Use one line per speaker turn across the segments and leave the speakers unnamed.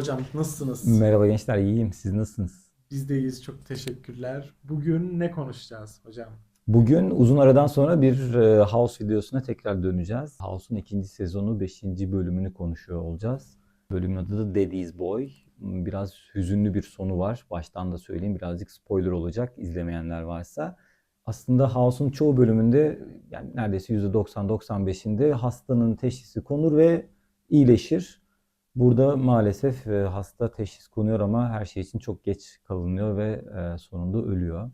Hocam, nasılsınız?
Merhaba gençler, iyiyim. Siz nasılsınız?
Biz de iyiyiz, çok teşekkürler. Bugün ne konuşacağız hocam?
Bugün uzun aradan sonra bir e, House videosuna tekrar döneceğiz. House'un ikinci sezonu 5. bölümünü konuşuyor olacağız. Bölümün adı da Daddy's Boy. Biraz hüzünlü bir sonu var. Baştan da söyleyeyim birazcık spoiler olacak izlemeyenler varsa. Aslında House'un çoğu bölümünde yani neredeyse %90-95'inde hastanın teşhisi konur ve iyileşir. Burada maalesef e, hasta teşhis konuyor ama her şey için çok geç kalınıyor ve e, sonunda ölüyor.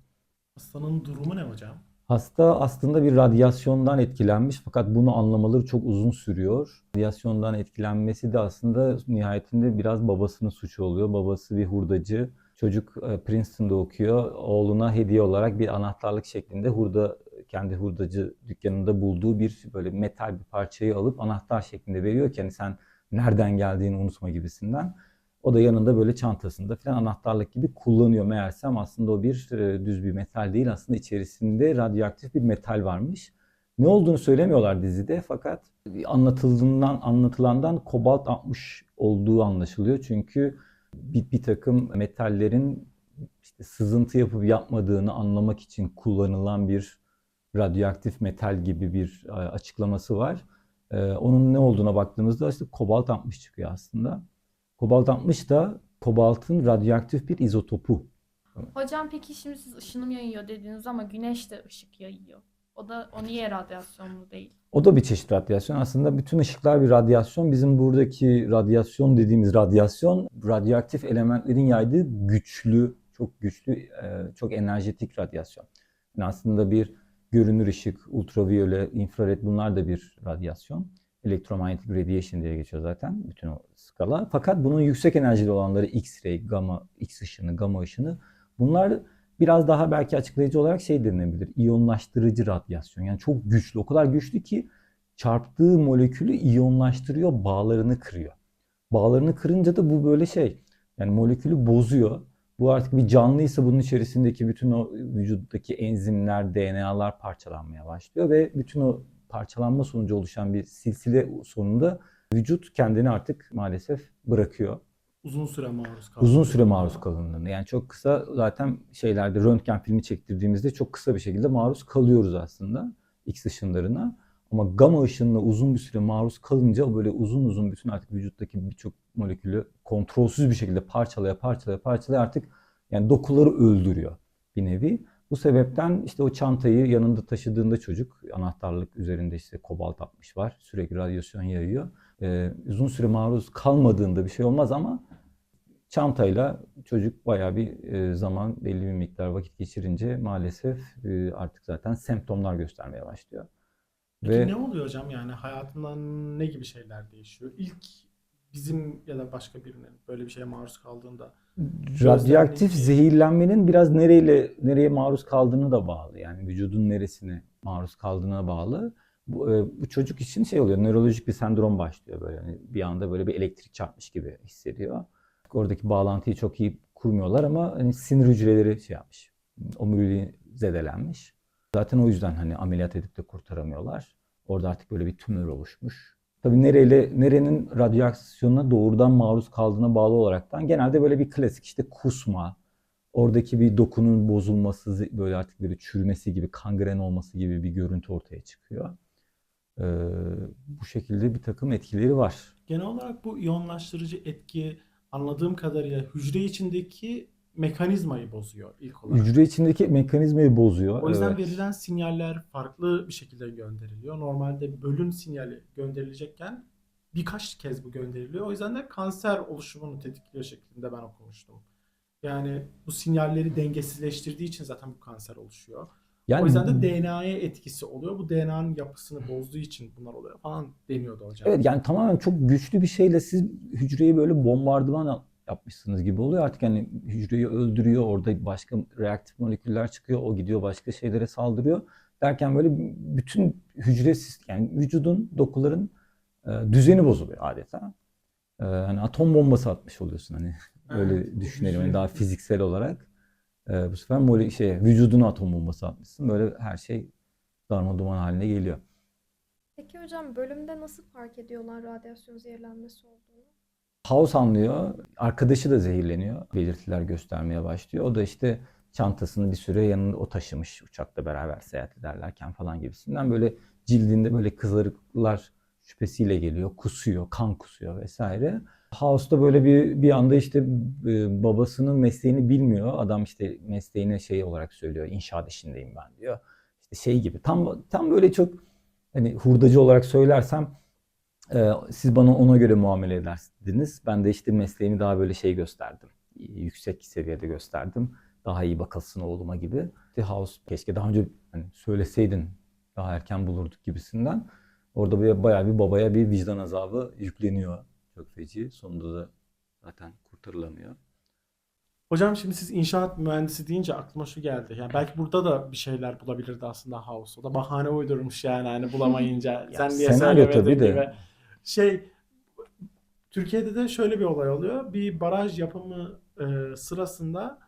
Hastanın durumu ne hocam?
Hasta aslında bir radyasyondan etkilenmiş fakat bunu anlamaları çok uzun sürüyor. Radyasyondan etkilenmesi de aslında nihayetinde biraz babasının suçu oluyor. Babası bir hurdacı. Çocuk e, Princeton'da okuyor. Oğluna hediye olarak bir anahtarlık şeklinde hurda kendi hurdacı dükkanında bulduğu bir böyle metal bir parçayı alıp anahtar şeklinde veriyor ki hani sen nereden geldiğini unutma gibisinden. O da yanında böyle çantasında falan anahtarlık gibi kullanıyor meğersem aslında o bir e, düz bir metal değil aslında içerisinde radyoaktif bir metal varmış. Ne olduğunu söylemiyorlar dizide fakat anlatıldığından anlatılandan kobalt 60 olduğu anlaşılıyor. Çünkü bir, bir takım metallerin işte sızıntı yapıp yapmadığını anlamak için kullanılan bir radyoaktif metal gibi bir e, açıklaması var. E, onun ne olduğuna baktığımızda işte kobalt 60 çıkıyor aslında. Kobalt 60 da kobaltın radyoaktif bir izotopu.
Hocam peki şimdi siz ışınım yayıyor dediniz ama güneş de ışık yayıyor. O da o niye radyasyonlu değil?
O da bir çeşit radyasyon. Aslında bütün ışıklar bir radyasyon. Bizim buradaki radyasyon dediğimiz radyasyon radyoaktif elementlerin yaydığı güçlü, çok güçlü, e, çok enerjetik radyasyon. Yani aslında bir görünür ışık, ultraviyole, infrared bunlar da bir radyasyon. Elektromanyetik radiation diye geçiyor zaten bütün o skala. Fakat bunun yüksek enerjili olanları X-ray, gamma, X ışını, gamma ışını bunlar biraz daha belki açıklayıcı olarak şey denilebilir. İyonlaştırıcı radyasyon. Yani çok güçlü, o kadar güçlü ki çarptığı molekülü iyonlaştırıyor, bağlarını kırıyor. Bağlarını kırınca da bu böyle şey, yani molekülü bozuyor. Bu artık bir canlıysa bunun içerisindeki bütün o vücuttaki enzimler, DNA'lar parçalanmaya başlıyor ve bütün o parçalanma sonucu oluşan bir silsile sonunda vücut kendini artık maalesef bırakıyor.
Uzun süre maruz kaldı.
Uzun süre maruz kalındığında. Yani çok kısa zaten şeylerde röntgen filmi çektirdiğimizde çok kısa bir şekilde maruz kalıyoruz aslında X ışınlarına. Ama gamma ışınına uzun bir süre maruz kalınca o böyle uzun uzun bütün artık vücuttaki birçok molekülü kontrolsüz bir şekilde parçalaya parçalaya parçalaya artık yani dokuları öldürüyor bir nevi. Bu sebepten işte o çantayı yanında taşıdığında çocuk anahtarlık üzerinde işte kobalt 60 var. Sürekli radyasyon yayıyor. Ee, uzun süre maruz kalmadığında bir şey olmaz ama çantayla çocuk bayağı bir e, zaman belli bir miktar vakit geçirince maalesef e, artık zaten semptomlar göstermeye başlıyor.
Peki
Ve
ne oluyor hocam yani hayatından ne gibi şeyler değişiyor? İlk bizim ya da başka birinin böyle bir şeye maruz kaldığında
radyoaktif
gözlemlediği-
zehirlenmenin biraz nereyle nereye maruz kaldığını da bağlı. Yani vücudun neresine maruz kaldığına bağlı. Bu, e, bu çocuk için şey oluyor, nörolojik bir sendrom başlıyor böyle. Yani bir anda böyle bir elektrik çarpmış gibi hissediyor. Oradaki bağlantıyı çok iyi kurmuyorlar ama hani sinir hücreleri şey yapmış. Omuriliği zedelenmiş. Zaten o yüzden hani ameliyat edip de kurtaramıyorlar. Orada artık böyle bir tümör oluşmuş. Tabii nereyle, nerenin radyasyona doğrudan maruz kaldığına bağlı olaraktan genelde böyle bir klasik işte kusma, oradaki bir dokunun bozulması, böyle artık böyle çürümesi gibi, kangren olması gibi bir görüntü ortaya çıkıyor. Ee, bu şekilde bir takım etkileri var.
genel olarak bu iyonlaştırıcı etki anladığım kadarıyla hücre içindeki mekanizmayı bozuyor ilk olarak.
Hücre içindeki mekanizmayı bozuyor.
O yüzden
evet.
verilen sinyaller farklı bir şekilde gönderiliyor. Normalde bölüm sinyali gönderilecekken birkaç kez bu gönderiliyor. O yüzden de kanser oluşumunu tetikliyor şeklinde ben okumuştum. Yani bu sinyalleri dengesizleştirdiği için zaten bu kanser oluşuyor.
Yani
o yüzden de DNA'ya etkisi oluyor. Bu DNA'nın yapısını bozduğu için bunlar oluyor falan deniyordu hocam.
Evet yani tamamen çok güçlü bir şeyle siz hücreyi böyle bombardıman yapmışsınız gibi oluyor. Artık yani hücreyi öldürüyor. Orada başka reaktif moleküller çıkıyor. O gidiyor başka şeylere saldırıyor. Derken böyle bütün hücre yani vücudun dokuların e, düzeni bozuluyor adeta. E, hani atom bombası atmış oluyorsun hani öyle
Evet,
düşünelim hani
hücre-
daha fiziksel olarak. E, bu sefer mole şey vücuduna atom bombası atmışsın. Böyle her şey darma duman haline geliyor.
Peki hocam bölümde nasıl fark ediyorlar radyasyon zehirlenmesi olduğunu?
House anlıyor. Arkadaşı da zehirleniyor. Belirtiler göstermeye başlıyor. O da işte çantasını bir süre yanında o taşımış uçakla beraber seyahat ederlerken falan gibisinden böyle cildinde böyle kızarıklar şüphesiyle geliyor. Kusuyor, kan kusuyor vesaire. House'da böyle bir bir anda işte e, babasının mesleğini bilmiyor. Adam işte mesleğine şey olarak söylüyor. İnşaat işindeyim ben diyor. İşte şey gibi tam tam böyle çok hani hurdacı olarak söylersem e, siz bana ona göre muamele edersiniz. Ben de işte mesleğimi daha böyle şey gösterdim. Yüksek seviyede gösterdim. Daha iyi bakılsın oğluma gibi. İşte House keşke daha önce hani söyleseydin daha erken bulurduk gibisinden. Orada böyle bayağı bir babaya bir vicdan azabı yükleniyor. Çok feci. Sonunda da zaten kurtarılamıyor.
Hocam şimdi siz inşaat mühendisi deyince aklıma şu geldi. Yani belki burada da bir şeyler bulabilirdi aslında House. O da bahane uydurmuş yani hani bulamayınca. Sen niye
senaryo tabii de.
gibi. Şey Türkiye'de de şöyle bir olay oluyor. Bir baraj yapımı e, sırasında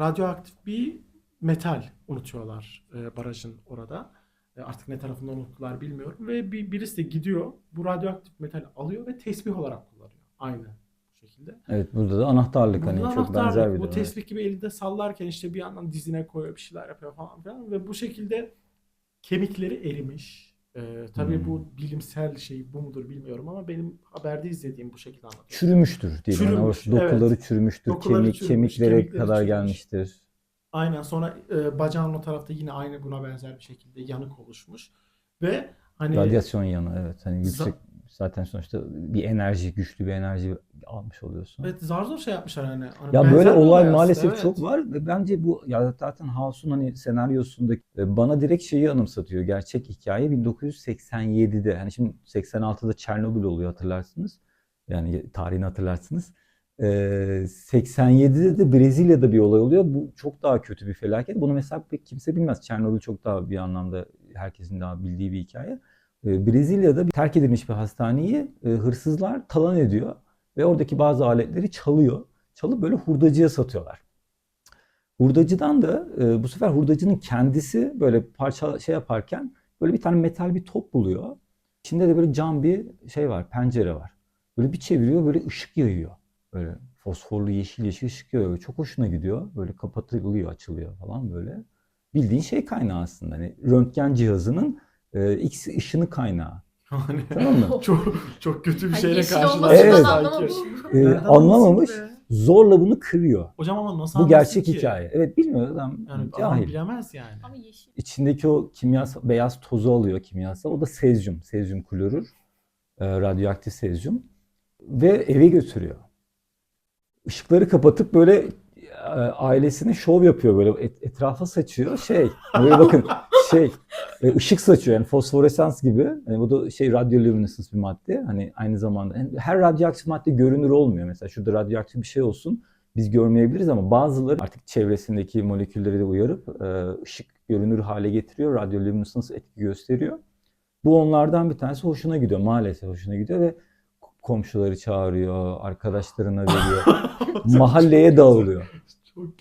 radyoaktif bir metal unutuyorlar e, barajın orada. E, artık ne tarafından unuttular bilmiyorum. Ve bir, birisi de gidiyor bu radyoaktif metal alıyor ve tesbih olarak kullanıyor. Aynı şekilde.
Evet burada da anahtarlık hani
Bunun
çok
anahtarlık,
benzer bir
bu tesbih gibi elinde sallarken işte bir yandan dizine koyuyor bir şeyler yapıyor falan filan ve bu şekilde kemikleri erimiş. Ee, tabii
Hmm.
bu bilimsel şey bu mudur bilmiyorum ama benim haberde izlediğim bu şekilde anlatıyor.
Çürümüştür diyelim. Yani dokuları
evet.
çürümüştür.
Dokuları
kemik
çürümüş,
kemiklere kadar
çürümüş.
gelmiştir.
Aynen sonra e, bacağın o tarafta yine aynı buna benzer bir şekilde yanık oluşmuş ve hani
Radyasyon yanı evet. Hani yüksek zaten sonuçta bir enerji, güçlü bir enerji almış oluyorsun.
evet zar zor şey yapmışlar hani. Hani
Ya böyle olay maalesef
evet.
çok var ve bence bu ya zaten House'un hani senaryosundaki e, bana direkt şeyi anımsatıyor. Gerçek hikaye 1987'de. Hani şimdi 86'da Çernobil oluyor hatırlarsınız. Yani tarihini hatırlarsınız. Ee, 87'de de Brezilya'da bir olay oluyor. Bu çok daha kötü bir felaket. Bunu mesela pek kimse bilmez. Çernobil çok daha bir anlamda herkesin daha bildiği bir hikaye. Ee, Brezilya'da bir terk edilmiş bir hastaneyi e, hırsızlar talan ediyor ve oradaki bazı aletleri çalıyor. Çalıp böyle hurdacıya satıyorlar. Hurdacıdan da e, bu sefer hurdacının kendisi böyle parça şey yaparken böyle bir tane metal bir top buluyor. İçinde de böyle cam bir şey var, pencere var. Böyle bir çeviriyor, böyle ışık yayıyor. Böyle fosforlu yeşil yeşil ışık yayıyor. Çok hoşuna gidiyor. Böyle kapatılıyor, açılıyor falan böyle. Bildiğin şey kaynağı aslında. Hani röntgen cihazının e, X ışını kaynağı. Tamam mı?
çok çok kötü bir
Ay,
şeyle
yeşil
karşılaştık
Evet.
sanki.
anlamamış.
E,
Nereden
anlamamış. Zorla bunu kırıyor.
Hocam ama nasıl
Bu
anlasın
gerçek
ki?
hikaye. Evet bilmiyor adam
Yani adam
cahil.
bilemez yani.
Ama yeşil.
İçindeki o kimyasal beyaz tozu alıyor kimyasal. O da sezyum, sezyum klorür, e, radyoaktif sezyum ve eve götürüyor. Işıkları kapatıp böyle e, ailesine şov yapıyor böyle et- etrafa saçıyor şey böyle bakın şey e, ışık saçıyor yani fosforesans gibi. Yani bu da şey radyoluminescence bir madde. Hani aynı zamanda yani her radyoaktif madde görünür olmuyor. Mesela şurada radyoaktif bir şey olsun biz görmeyebiliriz ama bazıları artık çevresindeki molekülleri de uyarıp e, ışık görünür hale getiriyor radyoluminescence etki gösteriyor. Bu onlardan bir tanesi hoşuna gidiyor maalesef hoşuna gidiyor ve komşuları çağırıyor arkadaşlarına veriyor. Mahalleye dağılıyor.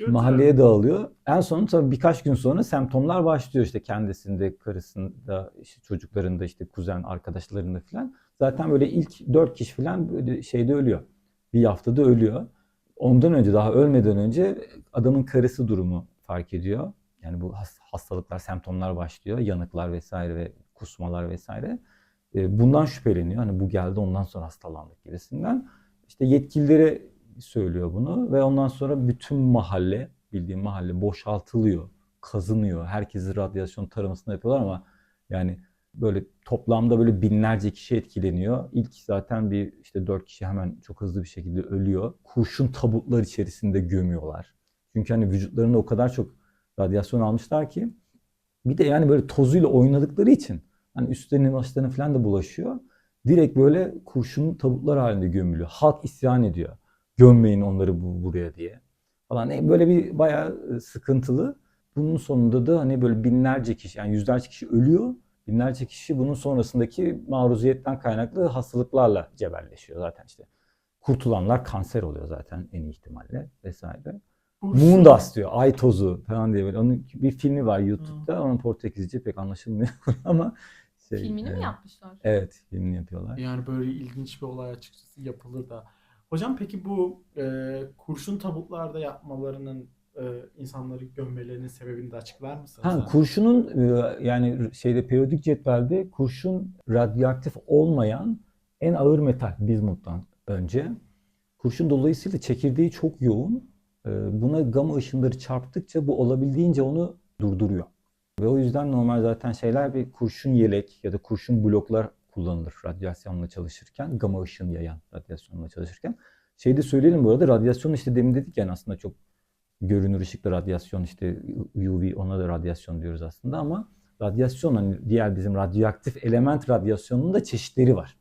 Mahalleye dağılıyor. En son tabii birkaç gün sonra semptomlar başlıyor işte kendisinde, karısında, işte çocuklarında, işte kuzen arkadaşlarında falan. Zaten böyle ilk dört kişi falan böyle şeyde ölüyor. Bir haftada ölüyor. Ondan önce daha ölmeden önce adamın karısı durumu fark ediyor. Yani bu has- hastalıklar, semptomlar başlıyor. Yanıklar vesaire ve kusmalar vesaire. E, Bundan şüpheleniyor. Hani bu geldi ondan sonra hastalandık gibisinden. İşte yetkililere söylüyor bunu ve ondan sonra bütün mahalle, bildiğim mahalle boşaltılıyor, kazınıyor. Herkesi radyasyon taramasını yapıyorlar ama yani böyle toplamda böyle binlerce kişi etkileniyor. İlk zaten bir işte dört kişi hemen çok hızlı bir şekilde ölüyor. Kurşun tabutlar içerisinde gömüyorlar. Çünkü hani vücutlarında o kadar çok radyasyon almışlar ki bir de yani böyle tozuyla oynadıkları için hani üstlerine başlarına falan da bulaşıyor. Direkt böyle kurşun tabutlar halinde gömülüyor. Halk isyan ediyor. Gömmeyin onları bu, buraya diye. Falan. E, Böyle bir bayağı e, sıkıntılı. Bunun sonunda da hani böyle binlerce kişi yani yüzlerce kişi ölüyor. Binlerce kişi bunun sonrasındaki maruziyetten kaynaklı hastalıklarla cebelleşiyor zaten işte. Kurtulanlar kanser oluyor zaten en iyi ihtimalle vesaire. Moondust diyor, ay tozu falan diye böyle. Onun bir filmi var YouTube'da. Onun Portekizce pek anlaşılmıyor ama şey,
Filmini
e,
mi yapmışlar?
Evet, filmini yapıyorlar.
Yani böyle ilginç bir olay açıkçası yapılır da. Hocam peki bu e, kurşun tabutlarda yapmalarının e, insanları gömmelerinin sebebini de açıklar mısınız?
Ha, kurşunun e, yani şeyde periyodik cetvelde kurşun radyoaktif olmayan en ağır metal bizmuttan önce. Kurşun dolayısıyla çekirdeği çok yoğun. E, Buna gama ışınları çarptıkça bu olabildiğince onu durduruyor. Ve o yüzden normal zaten şeyler bir kurşun yelek ya da kurşun bloklar kullanılır radyasyonla çalışırken, gama ışını yayan radyasyonla çalışırken. Şey de söyleyelim bu arada radyasyon işte demin dedik yani aslında çok görünür ışıklı radyasyon işte UV ona da radyasyon diyoruz aslında ama radyasyon hani diğer bizim radyoaktif element radyasyonunun da çeşitleri var.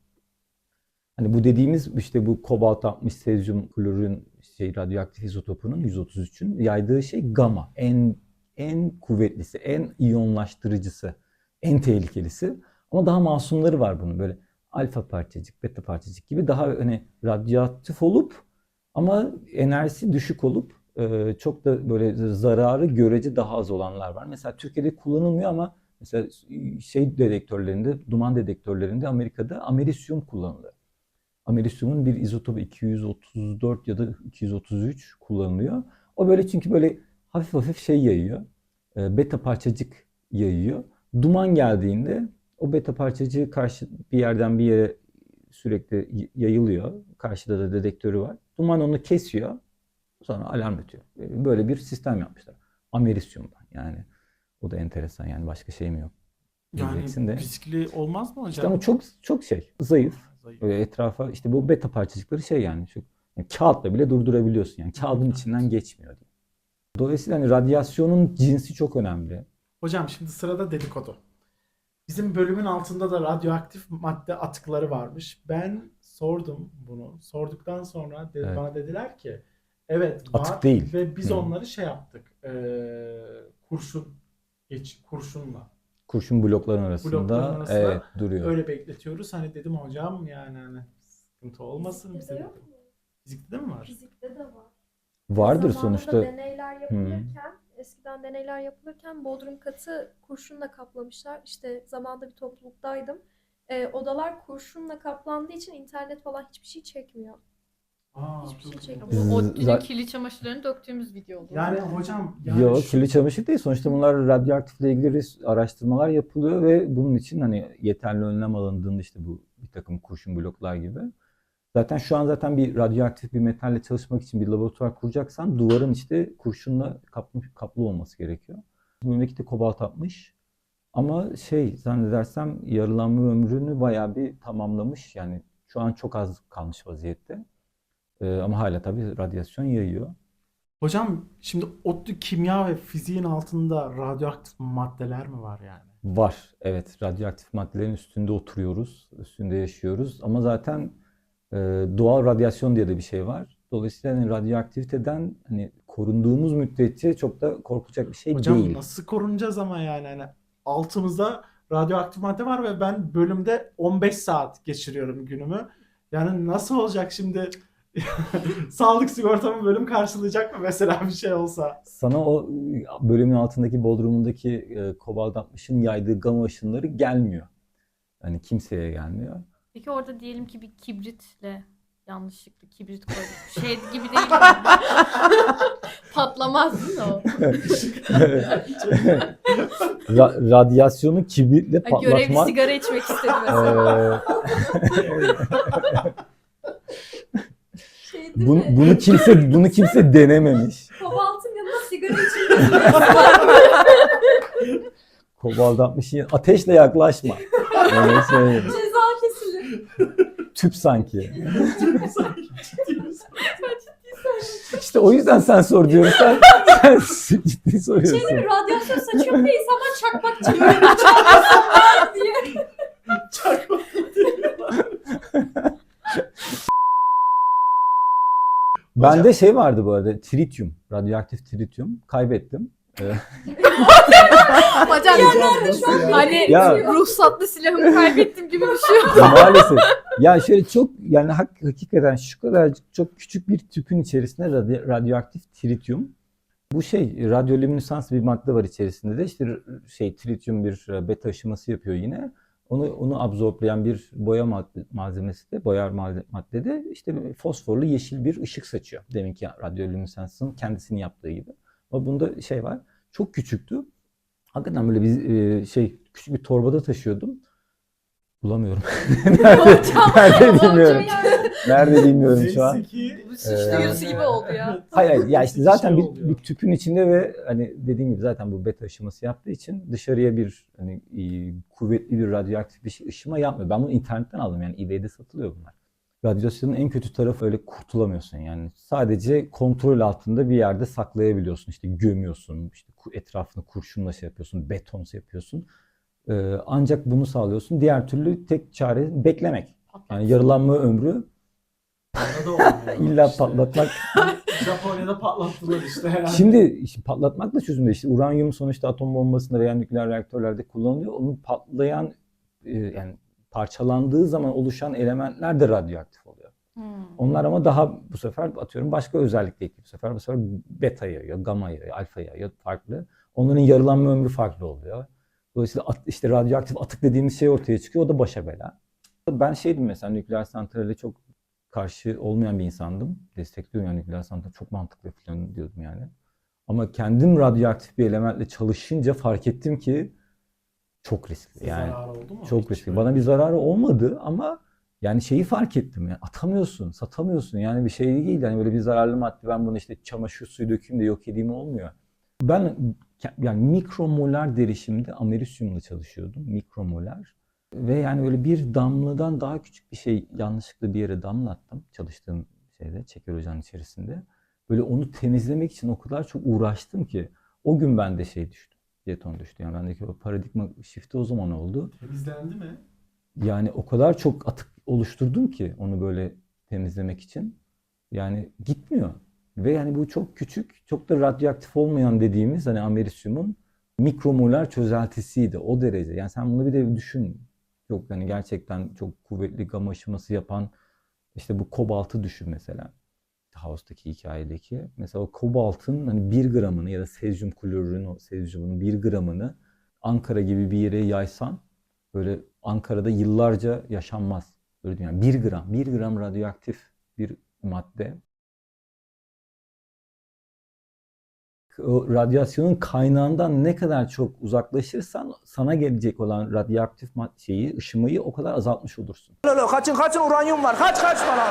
Hani bu dediğimiz işte bu kobalt 60 sezyum klorün şey radyoaktif izotopunun 133'ün yaydığı şey gama. En en kuvvetlisi, en iyonlaştırıcısı, en tehlikelisi. Ama daha masumları var bunun böyle alfa parçacık, beta parçacık gibi daha hani radyoaktif olup ama enerjisi düşük olup e, çok da böyle zararı görece daha az olanlar var. Mesela Türkiye'de kullanılmıyor ama mesela şey dedektörlerinde, duman dedektörlerinde Amerika'da amerisyum kullanılıyor. Amerisyumun bir izotopu 234 ya da 233 kullanılıyor. O böyle çünkü böyle hafif hafif şey yayıyor. E, beta parçacık yayıyor. Duman geldiğinde o beta parçacığı karşı bir yerden bir yere sürekli yayılıyor. Karşıda da dedektörü var. Duman onu kesiyor. Sonra alarm ötüyor. E, Böyle bir sistem yapmışlar. Amerisyumdan yani. O da enteresan yani başka şey mi yok?
yani
de.
riskli olmaz mı hocam?
İşte ama çok çok şey zayıf.
Zayıf.
Böyle etrafa işte bu beta parçacıkları şey yani şu yani kağıtla bile durdurabiliyorsun yani kağıdın
Evet.
içinden geçmiyor diye. Dolayısıyla hani radyasyonun cinsi çok önemli.
Hocam şimdi sırada dedikodu. Bizim bölümün altında da radyoaktif madde atıkları varmış. Ben sordum bunu. Sorduktan sonra de-
Evet.
bana dediler ki evet var
Atık değil.
ve biz
Hı.
onları şey yaptık. eee, kurşun geç kurşunla
Kurşun blokların arasında,
Blokların arasında
evet duruyor.
öyle bekletiyoruz. Hani dedim hocam yani hani sıkıntı olmasın
Fizikte
bize
de?
Fizikte de mi var?
Fizikte de var.
Vardır
Zamanında
sonuçta.
deneyler yapılırken, eskiden deneyler yapılırken bodrum katı kurşunla kaplamışlar. İşte zamanda bir topluluktaydım. Ee, odalar kurşunla kaplandığı için internet falan hiçbir şey çekmiyor.
Aa,
Hiçbir şey çekmiyor.
Bu
Z-
ODTÜ'nün
za-
kirli çamaşırlarını döktüğümüz video oldu.
Yani hocam yani
Yok
şu-
kirli çamaşır değil. Sonuçta bunlar radyoaktifle ilgili ris- araştırmalar yapılıyor ve bunun için hani yeterli önlem alındığında işte bu bir takım kurşun bloklar gibi. Zaten şu an zaten bir radyoaktif bir metalle çalışmak için bir laboratuvar kuracaksan duvarın işte kurşunla kaplı, kaplı olması gerekiyor. Memlekette kobalt 60 ama şey zannedersem yarılanma ömrünü bayağı bir tamamlamış. Yani şu an çok az kalmış vaziyette. Ee, ama hala tabii radyasyon yayıyor.
Hocam şimdi ODTÜ kimya ve fiziğin altında radyoaktif maddeler mi var yani?
Var. Evet. Radyoaktif maddelerin üstünde oturuyoruz. Üstünde yaşıyoruz. Ama zaten e, doğal radyasyon diye de bir şey var. Dolayısıyla hani radyoaktiviteden hani korunduğumuz müddetçe çok da korkulacak bir şey
Hocam
değil.
nasıl korunacağız ama yani hani altımızda radyoaktif madde var ve ben bölümde 15 saat geçiriyorum günümü. Yani nasıl olacak şimdi? Sağlık sigortamı bölüm karşılayacak mı mesela bir şey olsa?
Sana o bölümün altındaki bodrumundaki e, kobalt 60'ın yaydığı gama ışınları gelmiyor. Hani kimseye gelmiyor.
Peki orada diyelim ki bir kibritle yanlışlıkla kibrit koyduk. Şey gibi değil mi? Patlamaz değil mi o?
Ra- radyasyonu kibritle
Ay, görevli
patlatmak
sigara içmek istedi mesela.
Şey değil
bunu,
mi?
bunu kimse bunu kimse denememiş.
Kobaltın yanında sigara içilmesi.
Kobalt 60'ın ateşle yaklaşma. Söyleyeyim. Tüp sanki.
Ciddi misin?
İşte o yüzden sen sor diyorum. Sen, sen ciddi
Şey
soruyorsun.
mi? Radyasyon saçıyor diye insanlar çakmak çekiyor. Çakmasınlar diye.
Çakma diyorlar.
Bende şey vardı bu arada. Tritium. Radyoaktif tritium. Kaybettim.
Hocam
şu an
hani
Ya-
ruhsatlı silahımı kaybettim gibi bir şey.
maalesef. Ya şöyle çok yani hak- hakikaten şu kadar çok küçük bir tüpün içerisinde radyo- radyoaktif tritium. Bu şey radyolüminesans bir madde var içerisinde de işte şey tritium bir e, beta aşıması yapıyor yine. Onu onu absorblayan bir boya mad- malzemesi de boyar malze- madde de işte fosforlu yeşil bir ışık saçıyor. Deminki radyolüminesansın kendisini yaptığı gibi. Ama bunda şey var. Çok küçüktü. Hakikaten böyle bir e, şey küçük bir torbada taşıyordum. Bulamıyorum. Nerede
hocam
bilmiyorum.
yani.
Nerede bilmiyorum şu an.
Neyse ki
Bu suç
Ee,
gibi oldu ya.
Hayır hayır ya işte zaten
Şey
bir, bir tüpün içinde ve hani dediğim gibi zaten bu beta aşıması yaptığı için dışarıya bir hani kuvvetli bir radyoaktif bir şey ışıma yapmıyor. Ben bunu internetten aldım yani eBay'de satılıyor bunlar. Radyasyonun en kötü tarafı öyle kurtulamıyorsun yani. Sadece kontrol altında bir yerde saklayabiliyorsun. İşte gömüyorsun, işte etrafını kurşunla şey yapıyorsun, betonsa yapıyorsun. Ee, ancak bunu sağlıyorsun. Diğer türlü tek çare beklemek. Yani yarılanma ömrü
Orada da olmuyor.
illa
İşte
patlatmak
Japonya'da patlattılar işte herhalde.
Şimdi işte patlatmak da çözüm değil. İşte uranyum sonuçta atom bombasında veya nükleer reaktörlerde kullanılıyor. Onun patlayan e, yani parçalandığı zaman oluşan elementler de radyoaktif oluyor.
Hmm.
Onlar ama daha bu sefer atıyorum başka özellikle. Bu sefer bu sefer beta yayıyor, gamma yayıyor, alfa yayıyor farklı. Onların yarılanma ömrü farklı oluyor. Dolayısıyla at- işte radyoaktif atık dediğimiz şey ortaya çıkıyor. O da başa bela. Ben şeydim mesela nükleer santrale çok karşı olmayan bir insandım. Destekliyorum yani nükleer santral çok mantıklı falan diyordum yani. Ama kendim radyoaktif bir elementle çalışınca fark ettim ki çok riskli.
Size
Yani
zararı oldu mu?
çok riskli.
böyle
Bana bir
şey.
zararı olmadı ama yani şeyi fark ettim ya atamıyorsun, satamıyorsun. Yani bir şey değil. Yani böyle bir zararlı madde ben bunu işte çamaşır suyu dökeyim de yok edeyim olmuyor. Ben yani mikromolar derişimde amerisyumla çalışıyordum. Mikromolar. Ve yani böyle bir damladan daha küçük bir şey yanlışlıkla bir yere damlattım. Çalıştığım şeyde, çeker ocağın içerisinde. Böyle onu temizlemek için o kadar çok uğraştım ki o gün bende şey düştü. Jeton düştü. Yani bendeki o paradigma shift'i o zaman oldu.
Temizlendi mi?
Yani o kadar çok atık oluşturdum ki onu böyle temizlemek için. Yani gitmiyor. Ve yani bu çok küçük, çok da radyoaktif olmayan dediğimiz hani amerisyumun mikromolar çözeltisiydi o derece. Yani sen bunu bir de düşün. Çok hani gerçekten çok kuvvetli gama aşıması yapan işte bu kobaltı düşün mesela. House'daki hikayedeki. Mesela o kobaltın hani bir gramını ya da sezyum klorürün o sezyumun bir gramını Ankara gibi bir yere yaysan böyle Ankara'da yıllarca yaşanmaz. Böyle. Yani bir gram, bir gram radyoaktif bir madde. O radyasyonun kaynağından ne kadar çok uzaklaşırsan sana gelecek olan radyoaktif şeyi, ışımayı o kadar azaltmış olursun.
Lolo kaçın kaçın uranyum var. Kaç kaç falan.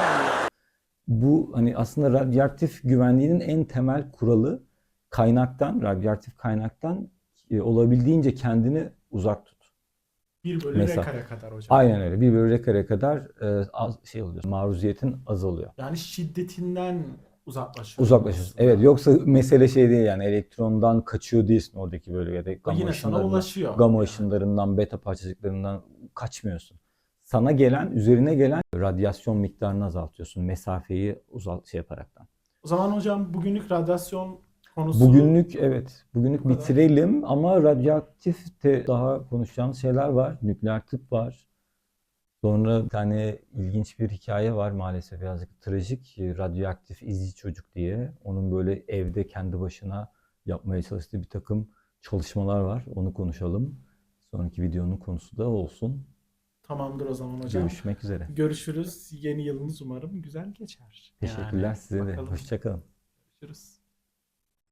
Bu hani aslında radyoaktif güvenliğinin en temel kuralı kaynaktan, radyoaktif kaynaktan e, olabildiğince kendini uzak tut.
Bir bölü
Mesela-
rekare kadar hocam.
Aynen öyle. Bir bölü kare kadar e, az şey oluyor. Maruziyetin azalıyor.
Yani şiddetinden uzaklaşıyor.
Uzaklaşıyorsun. Evet yoksa mesele şey değil yani elektrondan kaçıyor değilsin oradaki böyle ya da gamma ışınlarından,
ulaşıyor.
gamma
Yani.
ışınlarından, beta parçacıklarından kaçmıyorsun. Sana gelen, üzerine gelen radyasyon miktarını azaltıyorsun. Mesafeyi uzalt şey yaparaktan.
O zaman hocam bugünlük radyasyon konusu
Bugünlük evet, bugünlük bitirelim ama radyoaktif de daha konuşacağımız şeyler var. Nükleer tıp var. Sonra bir tane ilginç bir hikaye var maalesef birazcık trajik. Radyoaktif izci çocuk diye. Onun böyle evde kendi başına yapmaya çalıştığı bir takım çalışmalar var. Onu konuşalım. Sonraki videonun konusu da olsun.
Tamamdır o zaman hocam.
Görüşmek üzere.
Görüşürüz. Yeni yılınız umarım güzel geçer.
Teşekkürler
Yani
size de.
bakalım.
Hoşçakalın.
Görüşürüz.